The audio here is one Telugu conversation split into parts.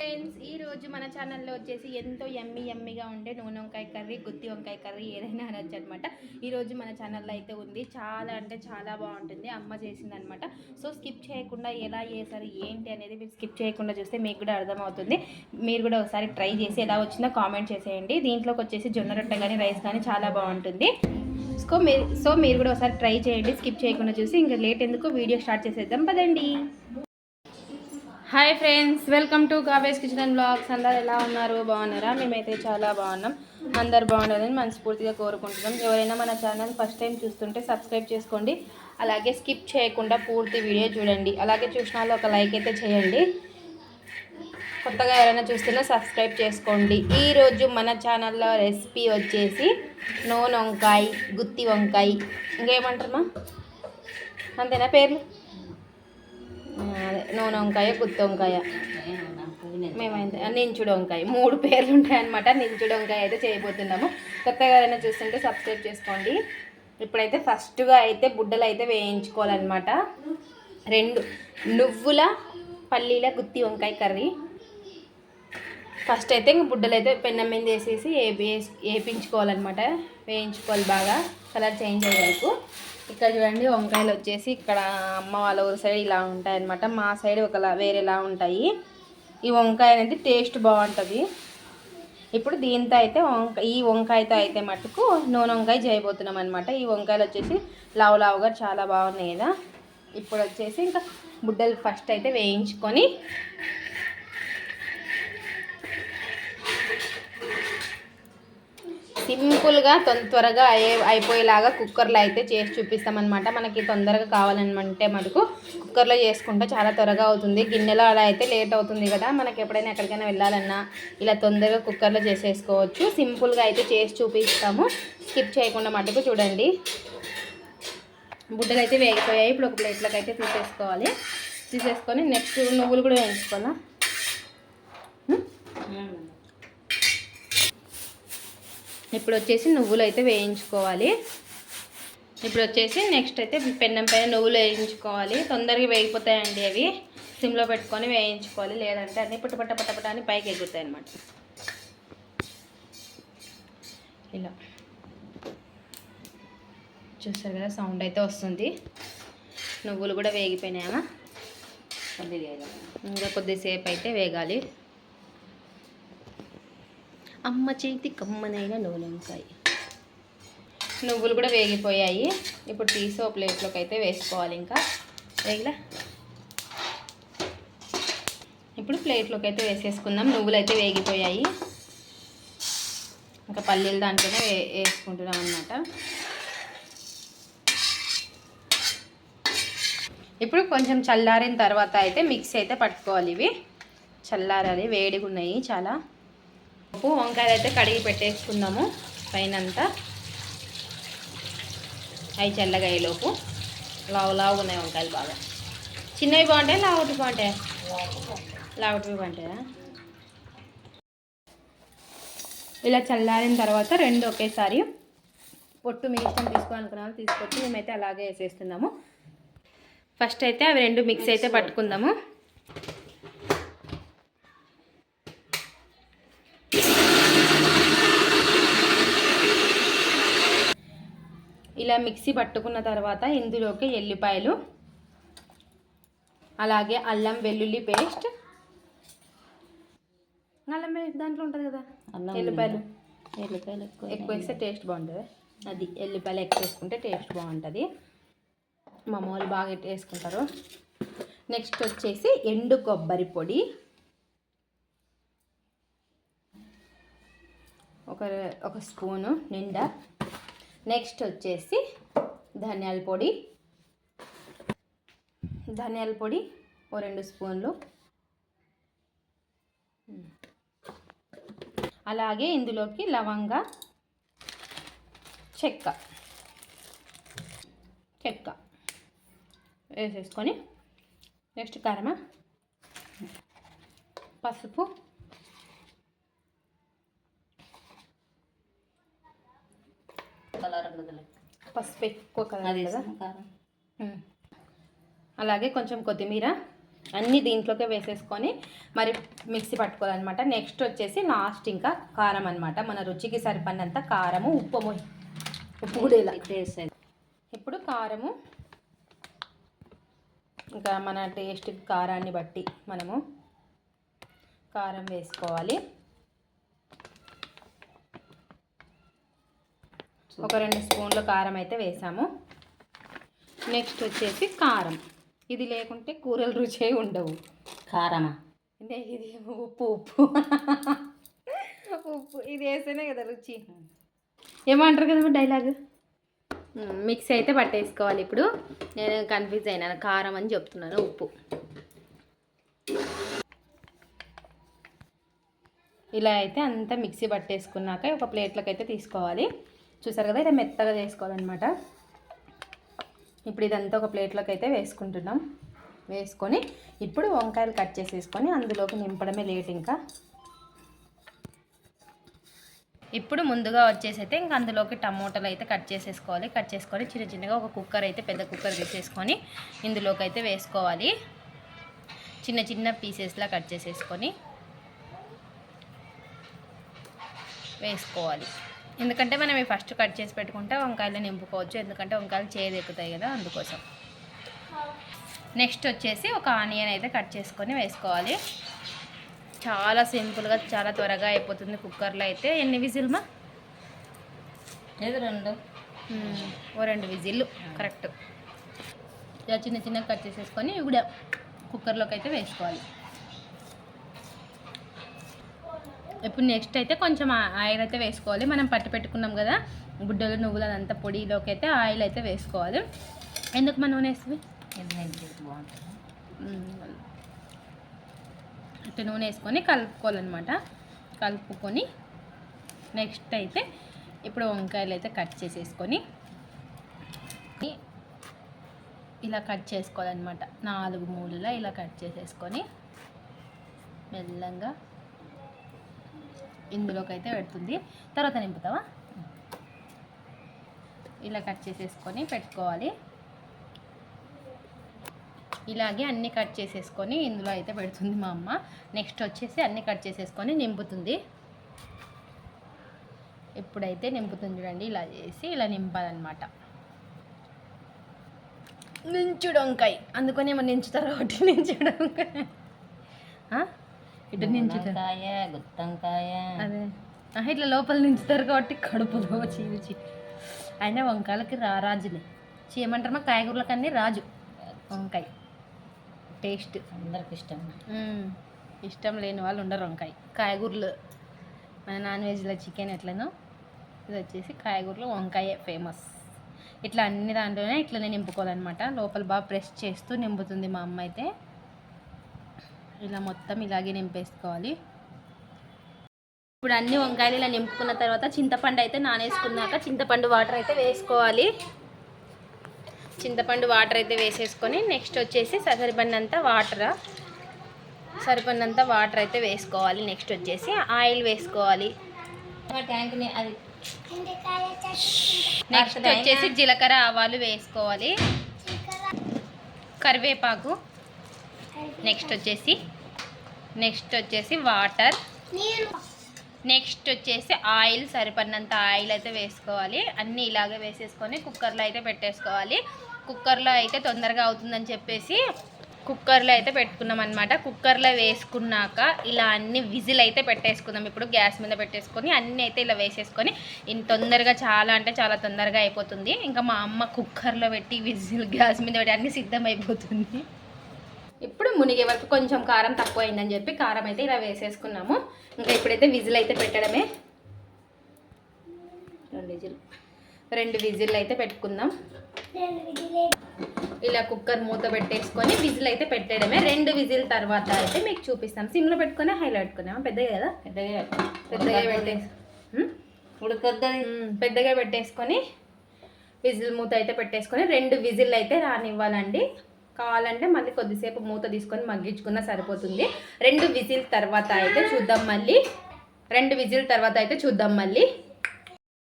ఫ్రెండ్స్ ఈ రోజు మన ఛానల్లో వచ్చేసి ఎంతో ఎమ్మి ఎమ్మిగా ఉండే నూనె వంకాయ కర్రీ గుత్తి వంకాయ కర్రీ ఏదైనా అనొచ్చు అనమాట ఈరోజు మన ఛానల్లో అయితే ఉంది. చాలా అంటే చాలా బాగుంటుంది. అమ్మ చేసింది అనమాట సో స్కిప్ చేయకుండా ఎలా చేశారు ఏంటి అనేది మీరు స్కిప్ చేయకుండా చూస్తే మీకు కూడా అర్థమవుతుంది. మీరు కూడా ఒకసారి ట్రై చేసి ఎలా వచ్చిందో కామెంట్ చేసేయండి. దీంట్లోకి వచ్చేసి జొన్న రొట్టె కానీ రైస్ కానీ చాలా బాగుంటుంది. సో మీరు సో మీరు కూడా ఒకసారి ట్రై చేయండి. స్కిప్ చేయకుండా చూసి ఇంకా లేట్ ఎందుకు? వీడియో స్టార్ట్ చేసేద్దాం. పదండి. Hi friends welcome to Kaves kitchen and blogs. అందరు ఎలా ఉన్నారు? బాగున్నారా? మేమైతే చాలా బాగున్నాం. అందరు బాగున్నారని మనస్ఫూర్తిగా కోరుకుంటున్నాం. ఎవరైనా మన ఛానల్ ఫస్ట్ టైం చూస్తుంటే సబ్స్క్రైబ్ చేసుకోండి. అలాగే స్కిప్ చేయకుండా పూర్తి వీడియో చూడండి. అలాగే చూసిన ఒక లైక్ అయితే చేయండి. కొత్తగా ఎవరైనా చూస్తున్నా సబ్స్క్రైబ్ చేసుకోండి. ఈరోజు మన ఛానల్లో రెసిపీ వచ్చేసి నూనె వంకాయ గుత్తి వంకాయ. ఇంకేమంటారమ్మా? అంతేనా పేర్లు? అదే. నూనె వంకాయ గుత్తి వంకాయ. మేమైతే నించుడు వంకాయ. మూడు పేర్లు ఉంటాయన్నమాట. నించుడు వంకాయ అయితే చేయబోతున్నాము. కొత్తగా ఎవరైనా చూస్తుంటే సబ్స్క్రైబ్ చేసుకోండి. ఇప్పుడైతే ఫస్ట్గా అయితే బుడ్డలు అయితే వేయించుకోవాలన్నమాట. రెండు. నువ్వుల పల్లీల గుత్తి వంకాయ కర్రీ. ఫస్ట్ అయితే ఇంక బుడ్డలు అయితే పెన్నం మీద వేసేసి వేసి వేపించుకోవాలన్నమాట. వేయించుకోవాలి బాగా. కలర్ చేంజ్ అయ్యే వరకు. ఇక్కడ చూడండి వంకాయలు వచ్చేసి ఇక్కడ అమ్మ వాళ్ళ ఊరి సైడ్ ఇలా ఉంటాయన్నమాట. మా సైడ్ ఒకలా వేరేలా ఉంటాయి. ఈ వంకాయ అనేది టేస్ట్ బాగుంటుంది. ఇప్పుడు దీంతో అయితే వంకాయ ఈ వంకాయతో అయితే మటుకు నూనె వంకాయ చేయబోతున్నాం అనమాట ఈ వంకాయలు వచ్చేసి లావు లావుగా చాలా బాగున్నాయి కదా. ఇప్పుడు వచ్చేసి ఇంకా బుడ్డలు ఫస్ట్ అయితే వేయించుకొని సింపుల్గా త్వరగా అయ్యే అయిపోయేలాగా కుక్కర్లో అయితే చేసి చూపిస్తామన్నమాట. మనకి తొందరగా కావాలనుకుంటే మటుకు కుక్కర్లో చేసుకుంటే చాలా త్వరగా అవుతుంది. గిన్నెలో అలా అయితే లేట్ అవుతుంది కదా. మనకి ఎప్పుడైనా ఎక్కడికైనా వెళ్ళాలన్నా ఇలా తొందరగా కుక్కర్లో చేసేసుకోవచ్చు. సింపుల్గా అయితే చేసి చూపిస్తాము. స్కిప్ చేయకుండా మటుకు చూడండి. బుడ్డలు అయితే వేగిపోయాయి. ఇప్పుడు ఒక ప్లేట్లోకి అయితే తీసేసుకోవాలి. తీసేసుకొని నెక్స్ట్ నువ్వులు కూడా వేయించుకోవాలా? ఇప్పుడు వచ్చేసి నువ్వులు అయితే వేయించుకోవాలి. ఇప్పుడు వచ్చేసి నెక్స్ట్ అయితే పెన్నం పైన నువ్వులు వేయించుకోవాలి. తొందరగా వేగిపోతాయండి అవి. సిమ్లో పెట్టుకొని వేయించుకోవాలి. లేదంటే అన్నీ పుట్ట పట్ట పట్ట పట్ట అని పైకి ఎగురుతాయి అనమాట ఇలా. చూస్తారు కదా సౌండ్ అయితే వస్తుంది. నువ్వులు కూడా వేగిపోయినాయా? ఇంకా కొద్దిసేపు అయితే వేగాలి. అమ్మ చేతి కమ్మనైన నూనె వంకాయ నువ్వులు కూడా వేగిపోయాయి. ఇప్పుడు తీసి ఒక ప్లేట్లోకి అయితే వేసుకోవాలి ఇంకా. వేగిలా. ఇప్పుడు ప్లేట్లోకి అయితే వేసేసుకుందాం. నువ్వులు అయితే వేగిపోయాయి. ఇంకా పల్లీలు దాంట్లోనే వే వేసుకుంటున్నాం అనమాట ఇప్పుడు కొంచెం చల్లారిన తర్వాత అయితే మిక్సీ అయితే పట్టుకోవాలి ఇవి. చల్లారాలి వేడిగా ఉన్నాయి చాలా. ఉప్పు వంకాయలు అయితే కడిగి పెట్టేసుకుందాము పైన అంతా అవి చల్లగాయలోపు లావు లావు ఉన్నాయి వంకాయలు బాగా. చిన్నవి బాగుంటాయి లావుటి బాగుంటాయా? లావుటివి బాగుంటాయా? ఇలా చల్లారిన తర్వాత రెండు ఒకేసారి పొట్టు మీ ఇష్టం తీసుకోవాలనుకున్నాము తీసుకొచ్చి మేమైతే అలాగే వేసేస్తున్నాము. ఫస్ట్ అయితే అవి రెండు మిక్స్ అయితే పట్టుకుందాము. ఇలా మిక్సీ పట్టుకున్న తర్వాత ఇందులోకి ఎల్లిపాయలు అలాగే అల్లం వెల్లుల్లి పేస్ట్. అల్లం దాంట్లో ఉంటుంది కదా ఎల్లిపాయలు. ఎల్లిపాయలు ఎక్కువ ఎక్కువ వేస్తే టేస్ట్ బాగుంటుంది. అది ఎల్లిపాయలు ఎక్కువ వేసుకుంటే టేస్ట్ బాగుంటుంది. మా వాళ్ళు బాగా వేసుకుంటారు. నెక్స్ట్ వచ్చేసి ఎండు కొబ్బరి పొడి. ఒక ఒక స్పూను నిండా నెక్స్ట్ వచ్చేసి ధనియాల పొడి. ధనియాల పొడి ఓ రెండు స్పూన్లు. అలాగే ఇందులోకి లవంగ చెక్క చెక్క వేసేసుకొని నెక్స్ట్ కారమా పసుపు కలర్ పసుపు ఎక్కువ కలర్ కదా. అలాగే కొంచెం కొత్తిమీర అన్నీ దీంట్లోకే వేసేసుకొని మరి మిక్సీ పట్టుకోవాలన్నమాట. నెక్స్ట్ వచ్చేసి లాస్ట్ ఇంకా కారం అనమాట మన రుచికి సరిపడినంత కారము ఉప్పు ఉప్పు కూడా ఇలా వేసేది ఇప్పుడు కారము ఇంకా మన టేస్ట్ కారాన్ని బట్టి మనము కారం వేసుకోవాలి. ఒక రెండు స్పూన్ల కారం అయితే వేసాము. నెక్స్ట్ వచ్చేసి కారం. ఇది లేకుంటే కూరలు రుచి ఉండవు. కారమా? అంటే ఇది ఉప్పు ఉప్పు. ఉప్పు. ఇది వేస్తేనే కదా రుచి. ఏమంటారు కదా డైలాగ్? మిక్సీ అయితే పట్టేసుకోవాలి ఇప్పుడు. నేను కన్ఫ్యూజ్ అయినాను. కారం అని చెప్తున్నాను ఉప్పు. ఇలా అయితే అంతా మిక్సీ పట్టేసుకున్నాక ఒక ప్లేట్లోకి అయితే తీసుకోవాలి. చూసారు కదా ఇలా మెత్తగా చేసుకోవాలన్నమాట. ఇప్పుడు ఇదంతా ఒక ప్లేట్లోకి అయితే వేసుకుంటున్నాం. వేసుకొని ఇప్పుడు వంకాయలు కట్ చేసేసుకొని అందులోకి నింపడమే లేట్ ఇంకా. ఇప్పుడు ముందుగా వచ్చేసి అయితే ఇంకా అందులోకి టమోటాలు అయితే కట్ చేసేసుకోవాలి. కట్ చేసుకొని చిన్న చిన్నగా ఒక కుక్కర్ అయితే పెద్ద కుక్కర్ తీసేసుకొని ఇందులోకి అయితే వేసుకోవాలి. చిన్న చిన్న పీసెస్లా కట్ చేసేసుకొని వేసుకోవాలి. ఎందుకంటే మనం ఇవి ఫస్ట్ కట్ చేసి పెట్టుకుంటే వంకాయలు నింపుకోవచ్చు. ఎందుకంటే వంకాయలు చేదు ఎక్కుతాయి కదా అందుకోసం. నెక్స్ట్ వచ్చేసి ఒక ఆనియన్ అయితే కట్ చేసుకొని వేసుకోవాలి. చాలా సింపుల్గా చాలా త్వరగా అయిపోతుంది కుక్కర్లో అయితే. ఎన్ని విజిల్మా? లేదు రెండు. ఓ రెండు విజిల్లు. కరెక్ట్. ఇలా చిన్న చిన్న కట్ చేసేసుకొని ఇవి కూడా కుక్కర్లోకి అయితే వేసుకోవాలి. ఇప్పుడు నెక్స్ట్ అయితే కొంచెం ఆయిల్ అయితే వేసుకోవాలి. మనం పట్టి పెట్టుకున్నాం కదా గుడ్డలు నువ్వులు అదంతా పొడిలోకి అయితే ఆయిల్ అయితే వేసుకోవాలి. ఎందుకు మన నూనె వేస్తుంది ఇట్లా నూనె వేసుకొని కలుపుకోవాలన్నమాట. కలుపుకొని నెక్స్ట్ అయితే ఇప్పుడు వంకాయలు అయితే కట్ చేసేసుకొని ఇలా కట్ చేసుకోవాలన్నమాట. నాలుగు మూలలా ఇలా కట్ చేసేసుకొని మెల్లంగా ఇందులోకి అయితే పెడుతుంది. తర్వాత నింపుతావా? ఇలా కట్ చేసేసుకొని పెట్టుకోవాలి. ఇలాగే అన్నీ కట్ చేసేసుకొని ఇందులో అయితే పెడుతుంది మా అమ్మ. నెక్స్ట్ వచ్చేసి అన్నీ కట్ చేసేసుకొని నింపుతుంది. ఇప్పుడైతే నింపుతుంది చూడండి ఇలా చేసి ఇలా నింపాలన్నమాట. నించుడు వంకాయ అందుకని ఏమో నించుతారు కాబట్టి నించుడొంకాయ ఇటు మునక్కాయ గుత్తంకాయ. అదే. ఇట్లా లోపల నించుతారు కాబట్టి కడుపులో చీల్చి అయినా వంకాయలకి రా రాజులే. చేయమంటారు మా కాయగూరలకి అన్నీ రాజు. వంకాయ. టేస్ట్. అందరికి ఇష్టం. ఇష్టం లేని వాళ్ళు ఉండరు వంకాయ. కాయగూరలు. మన నాన్ వెజ్లో చికెన్ ఎట్లనో ఇది వచ్చేసి కాయగూరలు వంకాయ ఫేమస్. ఇట్లా అన్ని దాంట్లోనే ఇట్లనే నింపుకోవాలన్నమాట. లోపల బాగా ప్రెస్ చేస్తూ నింపుతుంది మా అమ్మ అయితే. ఇలా మొత్తం ఇలాగే నింపేసుకోవాలి. ఇప్పుడు అన్ని వంకాయలు ఇలా నింపుకున్న తర్వాత చింతపండు అయితే నానేసుకున్నాక చింతపండు వాటర్ అయితే వేసుకోవాలి. చింతపండు వాటర్ అయితే వేసేసుకొని నెక్స్ట్ వచ్చేసి సరిపడినంత వాటర్ సరిపడినంత వాటర్ అయితే వేసుకోవాలి. నెక్స్ట్ వచ్చేసి ఆయిల్ వేసుకోవాలి. ట్యాంక్ని అది నెక్స్ట్ వచ్చేసి జీలకర్ర ఆవాలు వేసుకోవాలి. కరివేపాకు నెక్స్ట్ వచ్చేసి నెక్స్ట్ వచ్చేసి వాటర్. నెక్స్ట్ వచ్చేసి ఆయిల్ సరిపడినంత ఆయిల్ అయితే వేసుకోవాలి. అన్నీ ఇలాగే వేసేసుకొని కుక్కర్లో అయితే పెట్టేసుకోవాలి. కుక్కర్లో అయితే తొందరగా అవుతుందని చెప్పేసి కుక్కర్లో అయితే పెట్టుకున్నాం అనమాట కుక్కర్లో వేసుకున్నాక ఇలా అన్ని విజిల్ అయితే పెట్టేసుకుందాం. ఇప్పుడు గ్యాస్ మీద పెట్టేసుకొని అన్నీ అయితే ఇలా వేసేసుకొని తొందరగా చాలా అంటే చాలా తొందరగా అయిపోతుంది. ఇంకా మా అమ్మ కుక్కర్లో పెట్టి విజిల్ గ్యాస్ మీద పెట్టి అన్నీ సిద్ధం అయిపోతుంది ఇప్పుడు మునిగే వరకు కొంచెం కారం తక్కువ అయిందని చెప్పి కారం అయితే ఇలా వేసేసుకున్నాము. ఇంకా ఇప్పుడైతే విజిల్ అయితే పెట్టడమే. రెండు విజిల్ రెండు విజిల్ అయితే పెట్టుకుందాం. ఇలా కుక్కర్ మూత పెట్టేసుకొని విజిల్ అయితే పెట్టడమే. రెండు విజిల్ తర్వాత అయితే మీకు చూపిస్తాం. సిమ్లో పెట్టుకొని హైలో పెట్టుకున్నామా? పెద్దగా కదా? పెద్దగా పెద్దగా పెట్టేసి మ్మ్. పెద్దగా పెట్టేసుకొని విజిల్ మూత అయితే పెట్టేసుకొని రెండు విజిల్ అయితే రానివ్వాలండి. కావాలంటే మళ్ళీ కొద్దిసేపు మూత తీసుకొని మగ్గించుకున్నా సరిపోతుంది. రెండు విజిల్ తర్వాత అయితే చూద్దాం మళ్ళీ. రెండు విజిల్ తర్వాత అయితే చూద్దాం మళ్ళీ.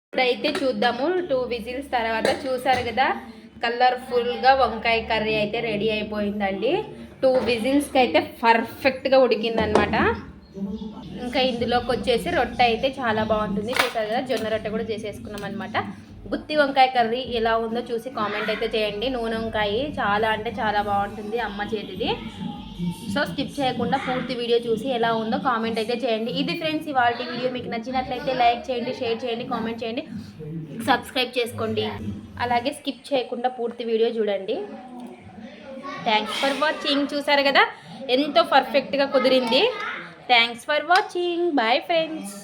ఇప్పుడైతే చూద్దాము. టూ విజిల్స్ తర్వాత చూసారు కదా కలర్ఫుల్గా వంకాయ కర్రీ అయితే రెడీ అయిపోయిందండి. టూ విజిల్స్కి అయితే పర్ఫెక్ట్గా ఉడికిందనమాట. ఇంకా ఇందులోకి వచ్చేసి రొట్టె అయితే చాలా బాగుంటుంది. చూసారు కదా జొన్న రొట్టె కూడా చేసేసుకున్నాం అనమాట గుత్తి వంకాయ కర్రీ ఎలా ఉందో చూసి కామెంట్ అయితే చేయండి. నూనె వంకాయ చాలా అంటే చాలా బాగుంటుంది అమ్మ చేతిది. సో స్కిప్ చేయకుండా పూర్తి వీడియో చూసి ఎలా ఉందో కామెంట్ అయితే చేయండి. ఇది ఫ్రెండ్స్ ఇవాళ వీడియో మీకు నచ్చినట్లయితే లైక్ చేయండి షేర్ చేయండి కామెంట్ చేయండి. సబ్స్క్రైబ్ చేసుకోండి. అలాగే స్కిప్ చేయకుండా పూర్తి వీడియో చూడండి. థ్యాంక్స్ ఫర్ వాచింగ్ చూసారు కదా? ఎంతో పర్ఫెక్ట్గా కుదిరింది. Thanks for watching bye friends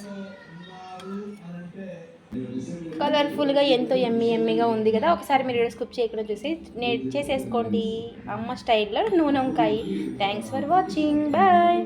కలర్ఫుల్గా ఎంతో ఎమ్మి ఎమ్మిగా ఉంది కదా. ఒకసారి మీరు వీడియో స్కిప్ చేయకుండా చూసి నేను చేసేసుకోండి. అమ్మ స్టైల్లో నూనె వంకాయ. Thanks for watching bye